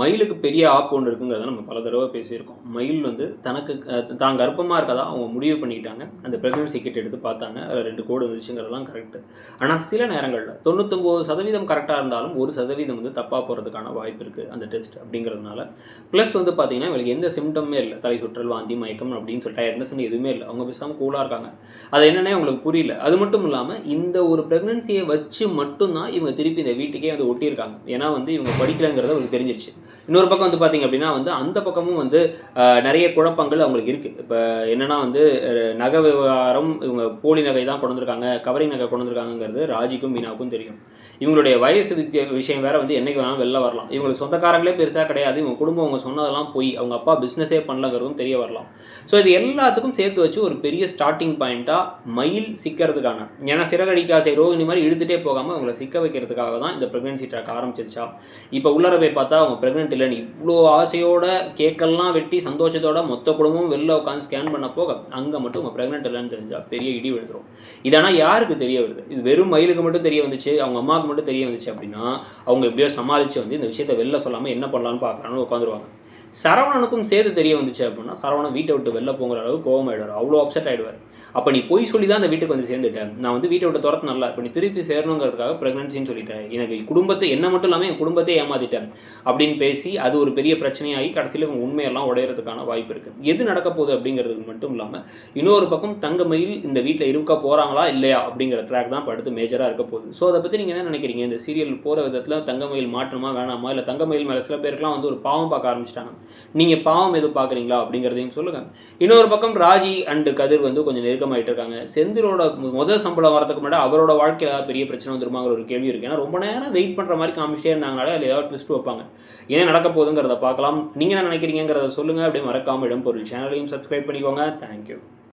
மயிலுக்கு பெரிய ஆப் ஒன்று இருக்குங்கிறத நம்ம பல தடவை பேசியிருக்கோம். மயில் வந்து தனக்கு தான் கர்ப்பமாக இருக்கதா அவங்க முடிவு பண்ணிட்டாங்க. அந்த ப்ரெக்னன்சி கிட் எடுத்து பார்த்தாங்க. அதில் ரெண்டு கோடு வந்துச்சுங்கிறதெல்லாம் கரெக்டு ஆனால் சில நேரங்களில் தொண்ணூத்தொம்பது சதவீதம் கரெக்டாக இருந்தாலும் ஒரு சதவீதம் வந்து தப்பாக போகிறதுக்கான வாய்ப்பு இருக்குது அந்த டெஸ்ட் அப்படிங்கிறதுனால. ப்ளஸ் வந்து பார்த்தீங்கன்னா இவங்களுக்கு எந்த சிம்டமே இல்லை. தலை சுற்றல் வாந்தி மயக்கம் அப்படின்னு சொல்லி டயர்ட்னஸ் எதுவுமே இல்லை. அவங்க பேசாமல் கூலாக இருக்காங்க. அது என்னென்னே அவங்களுக்கு புரியல. அது மட்டும் இல்லாமல் இந்த ஒரு ப்ரெக்னன்சியை வச்சு மட்டும்தான் இவங்க திருப்பி இந்த வீட்டுக்கே வந்து ஒட்டியிருக்காங்க. ஏன்னா வந்து இவங்க படிக்கலைங்கிறத அவங்களுக்கு தெரிஞ்சிருச்சு. இன்னொரு பக்கம் வந்து பார்த்தீங்க அப்படின்னா வந்து அந்த பக்கமும் வந்து நிறைய குழப்பங்கள் அவங்களுக்கு இருக்குது இப்போ என்னன்னா வந்து நகை விவகாரம் இவங்க போலி நகை தான் கொண்டு வந்திருக்காங்க கவரிங் நகை கொண்டு வந்திருக்காங்கிறது ராஜிக்கும் மீனாவுக்கும் தெரியும். இவங்களுடைய வயசு வித்திய விஷயம் வேற வந்து என்னைக்கு வேணாலும் வெளில வரலாம். இவங்களுக்கு சொந்தக்காரங்களே பெருசாக கிடையாது. இவங்க குடும்பம் அவங்க சொன்னதெல்லாம் போய். அவங்க அப்பா பிஸ்னஸே பண்ணலங்கிறதும் தெரிய வரலாம். ஸோ இது எல்லாத்துக்கும் சேர்த்து வச்சு ஒரு பெரிய ஸ்டார்டிங் பாயிண்ட்டாக மயில் சிக்கிறதுக்கான ஏன்னா சிறகடிக்காசை ரோகிணி மாதிரி இழுத்துட்டே போகாமல் அவங்கள சிக்க வைக்கிறதுக்காக தான் இந்த ப்ரெக்னென்சி ட்ராக் ஆரம்பிச்சிருச்சா. இப்போ உள்ளர போய் பார்த்தா அவங்க ப்ரெக்னென்ட் இல்லைன்னு இவ்வளோ ஆசையோட கேக்கெல்லாம் வெட்டி சந்தோஷத்தோட மொத்த குடும்பமும் வெளில உட்காந்து ஸ்கேன் பண்ண போக அங்கே மட்டும் உங்கள் ப்ரெக்னென்ட் இல்லைன்னு தெரிஞ்சா பெரிய இடி விழுந்துரும். இதனால் யாருக்கு தெரிய வருது? இது வெறும் மயிலுக்கு மட்டும் தெரிய வந்துச்சு அவங்க அம்மாவுக்கு மட்டும் தெரிய வந்துச்சு அப்படின்னா அவங்க எப்படியோ சமாளித்து வந்து இந்த விஷயத்தை வெளில சொல்லாமல் என்ன பண்ணலான்னு பார்க்குறான்னு உட்காந்துருவாங்க சரவணனுக்கும் சேர்த்து தெரிய வந்துச்சு அப்படின்னா சரவணன் வீட்டை விட்டு வெளில போங்கிற அளவுக்கு கோவம் ஆயிடுவார் அவ்வளோ அப்செட் ஆயிடுவார். அப்போ நீ போய் சொல்லி தான் அந்த வீட்டுக்கு வந்து சேர்ந்துட்டேன் நான் வந்து வீட்டை விட்டு துரத்து நல்லா இப்போ நீ திருப்பி சேரணுங்கிறதுக்காக ப்ரெக்னன்சின்னு சொல்லிட்டேன் எனக்கு குடும்பத்தை என்ன மட்டும் இல்லாமல் என் குடும்பத்தை ஏமாத்திட்டேன் அப்படின்னு பேசி அது ஒரு பெரிய பிரச்சனையாகி கடைசியில் இவங்க உண்மையெல்லாம் உடையறதுக்கான வாய்ப்பு இருக்குது எது நடக்க போகுது அப்படிங்கிறதுக்கு மட்டும் இல்லாமல் இன்னொரு பக்கம் தங்கமயில் இந்த வீட்டில் இருக்க போகிறாங்களா இல்லையா அப்படிங்கிற ட்ராக் தான் படுத்து மேஜராக இருக்க போகுது. ஸோ அதை பற்றி நீங்கள் என்ன நினைக்கிறீங்க? இந்த சீரியல் போகிற விதத்தில் தங்கமயில் மாற்றணுமா வேணாமா? இல்லை தங்கமயில் மேலே சில பேருக்குலாம் வந்து ஒரு பாவம் பார்க்க ஆரம்பிச்சிட்டாங்க. நீங்கள் பாவம் எதுவும் பார்க்குறீங்களா அப்படிங்கிறதையும் சொல்லுங்கள் இன்னொரு பக்கம் ராஜி அண்டு கதிர் வந்து கொஞ்சம் நெருக்கமாயிட்டு இருக்காங்க. செந்திலோட முதல் சம்பளம் வரதுக்கு முன்னாடி அவரோட வாழ்க்கையில் ஏதாவது பெரிய பிரச்சனை வந்துருமாங்கிற ஒரு கேள்வி இருக்குது ஏன்னா ரொம்ப நேரம் வெயிட் பண்ணுற மாதிரி காமிச்சிட்டே இருந்தாங்கனால அதில் ஏதாவது ட்விஸ்ட் வைப்பாங்க. ஏன் நடக்க போகுதுங்கிறத பார்க்கலாம். நீங்கள் என்ன நினைக்கிறீங்கிறத சொல்லுங்கள் அப்படியே மறக்காமல் இடம் பொருள் சேனலையும் சப்ஸ்கிரைப் பண்ணிக்கோங்க. தேங்க்யூ